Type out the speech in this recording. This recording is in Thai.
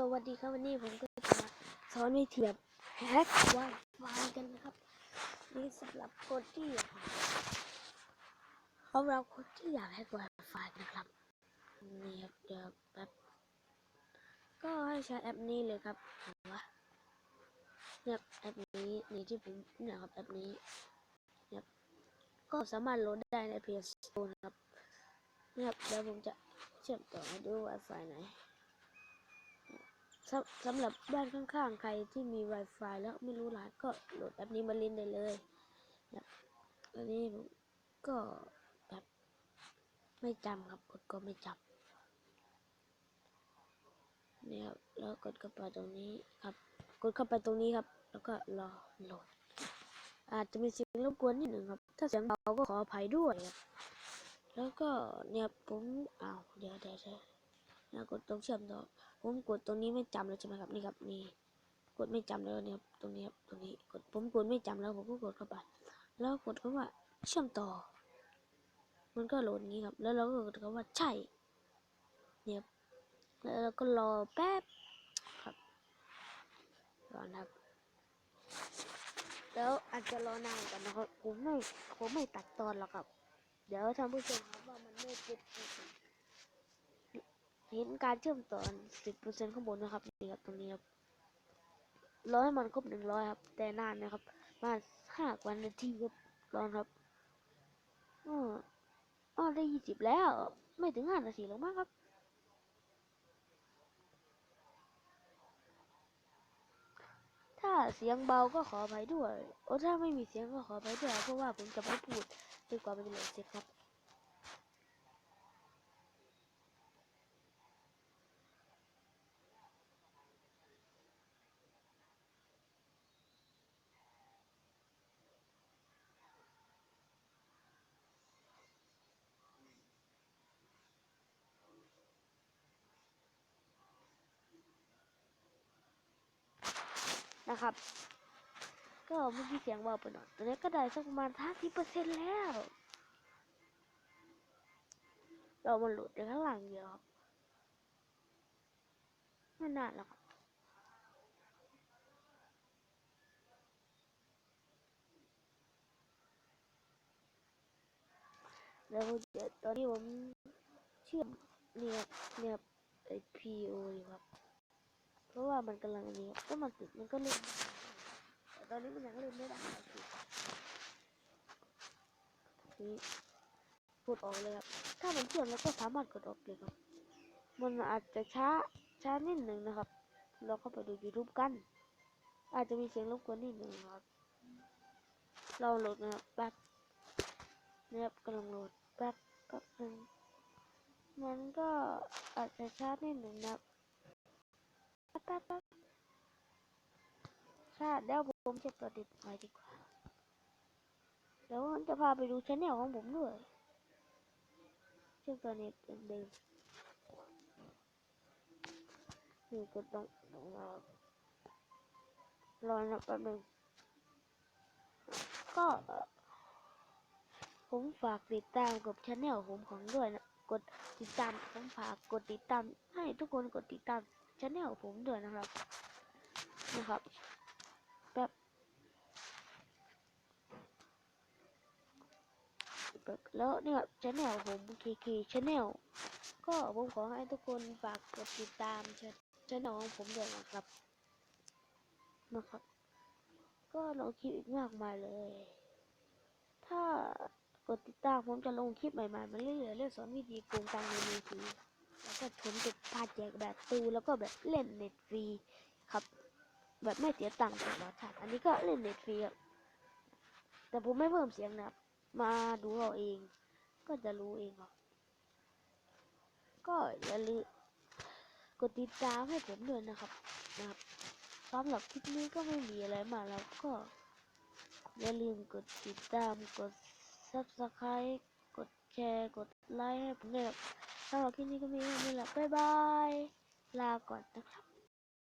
สวัสดีครับวันนี้ผมก็จะมาสอนวิธีแบบแฮกไวไฟกันนะครับนี่สำหรับคนที่อยากสำหรับคนที่อยากแฮกไวไฟนะครับนี่ครับเดี๋ยวแป๊บก็ให้ใช้แอปนี้เลยครับเห็นปะเนี่ยแอปนี้นี่ที่ผมเนี่ยครับแอปนี้เนี่ยก็สามารถโหลดได้ใน PS Store นะครับเนี่ยเดี๋ยวผมจะเชื่อมต่อให้ดู Wi-Fi ไหน สำสำหรับบ้านข้างๆ ใครที่มี Wi-Fi แล้วไม่รู้รหัสก็โหลดแอปนี้มาเล่นได้เลยนะอันนี้ผมก็แบบไม่จำครับกดก็ไม่จำเนี่ยครับแล้วกดเข้าไปตรงนี้ครับ กดเข้าไปตรงนี้ครับ แล้วก็รอโหลด อาจจะมีเสียงรบกวนนิดหนึ่งครับ ถ้าเสียงเบาก็ขออภัยด้วยครับแล้วก็เนี่ยผมอ้าวเดี๋ยวเดี๋ยวเดี๋ยวกดตรงเชื่อมต่อ ผมกดตรงนี้ไม่จำแล้วใช่ไหมครับนี่ครับนี่กดไม่จำแล้วเนี่ยครับตรงนี้ครับตรงนี้กดผมกดไม่จำแล้วผมก็กดเข้าไปแล้วกดคำว่าเชื่อมต่อ มันก็โหลดงี้ครับ แล้วเราก็กดคำว่าใช่เนี่ยแล้วเราก็รอแป๊บครับรอนครับ แล้วอาจจะรอนานกันนะครับผมไม่ผมไม่ตัดตอนหรอกครับ เดี๋ยวท่านผู้ชมครับว่ามันไม่เจ็บ เห็นการเชื่อมต่อสิบเปอร์เซ็นข้างบนนะครับนี่ครับตรงนี้ครับร้อยมันครบหนึ่งร้อยครับ แต่นานนะครับมาห้ากวันนาทีครับรอนครับอ๋ออ๋อได้ยี่สิบแล้ว ไม่ถึงห้านาทีหรอกมั้งครับถ้าเสียงเบาก็ขออภัยด้วย โอ้ถ้าไม่มีเสียงก็ขออภัยด้วย เพราะว่าผมจะไม่พูดจนกว่ามันจะหลดเสร็จครับ นะครับ ก็เมื่อกี้เสียงเบาไปหน่อยตอนนี้ก็ได้สักประมาณห้าสิบเปอร์เซ็นต์แล้ว เรามันหลุดในข้างหลังเยอะครับไม่นานแล้วครับแล้วเดี๋ยวตอนนี้ผมเชื่อมเนี่ยเนี่ยไอพีโอครับ ราะว่ามันกำลังอันนี้ครับถ้ามันติดมันก็เล่นแต่ตอนนี้มันยังเล่นไม่ได้นี่กดออกเลยครับ ถ้ามันเชื่อมแล้วก็สามารถกดออกเลยครับ มันอาจจะช้าช้านิดหนึ่งนะครับ เราเข้าไปดู YouTube กัน อาจจะมีเสียงรบกวนนิดหนึ่งครับ เราโหลดนะครับแป๊บนะครับกำลังโหลดแป๊บแป๊บหนึ่งมันก็อาจจะช้านิดหนึ่งนะครับ ป๊บแป๊บแป๊บค่ะเดี๋ยวผมจะต่อติดไปดีกว่าเดี๋ยวผมจะพาไปดูชแนลของผมด้วยชื่อมต่อเน็ตเดิมนี่ก็ต้องต้องรอรอนะแป๊บนึงก็ผมฝากติดตามกับชแนลผมของด้วยนะ กดติดตามผมฝากกดติดตาม ให้ทุกคนกดติดตามชแนลผมด้วยนะครับนะครับแป๊บแป๊บแล้วเนี่ยชแนลผม KK Channel ก็ผมขอให้ทุกคนฝากกดติดตามชแนลของผมด้วยนะครับนะครับ ก็ลงคลิปอีกมากมายเลย ถ้า กดติดตามผมจะลงคลิปใหม่ๆมาเรื่อยๆเรื่องสอนวิธีโกงตังค์ในมือถือแล้วก็ผมจะพาแจกแบบตูแล้วก็แบบเล่นเน็ตฟรีครับ แบบไม่เสียตังค์ตลอดชาติอันนี้ก็เล่นเน็ตฟรีครับแต่ผมไม่เพิ่มเสียงนะครับ มาดูเอาเอง ก็จะรู้เองครับก็อย่าลืมกดติดตามให้ผมด้วยนะครับนะครับสำหรับคลิปนี้ก็ไม่มีอะไรมากแล้วก็อย่าลืมกดติดตามกด subscribe กดแชร์กดไลค์ให้ผมด้วยครับสำหรับคลิปนี้ก็มีแค่นี้แหละบ๊ายบาย ลาก่อนนะครับ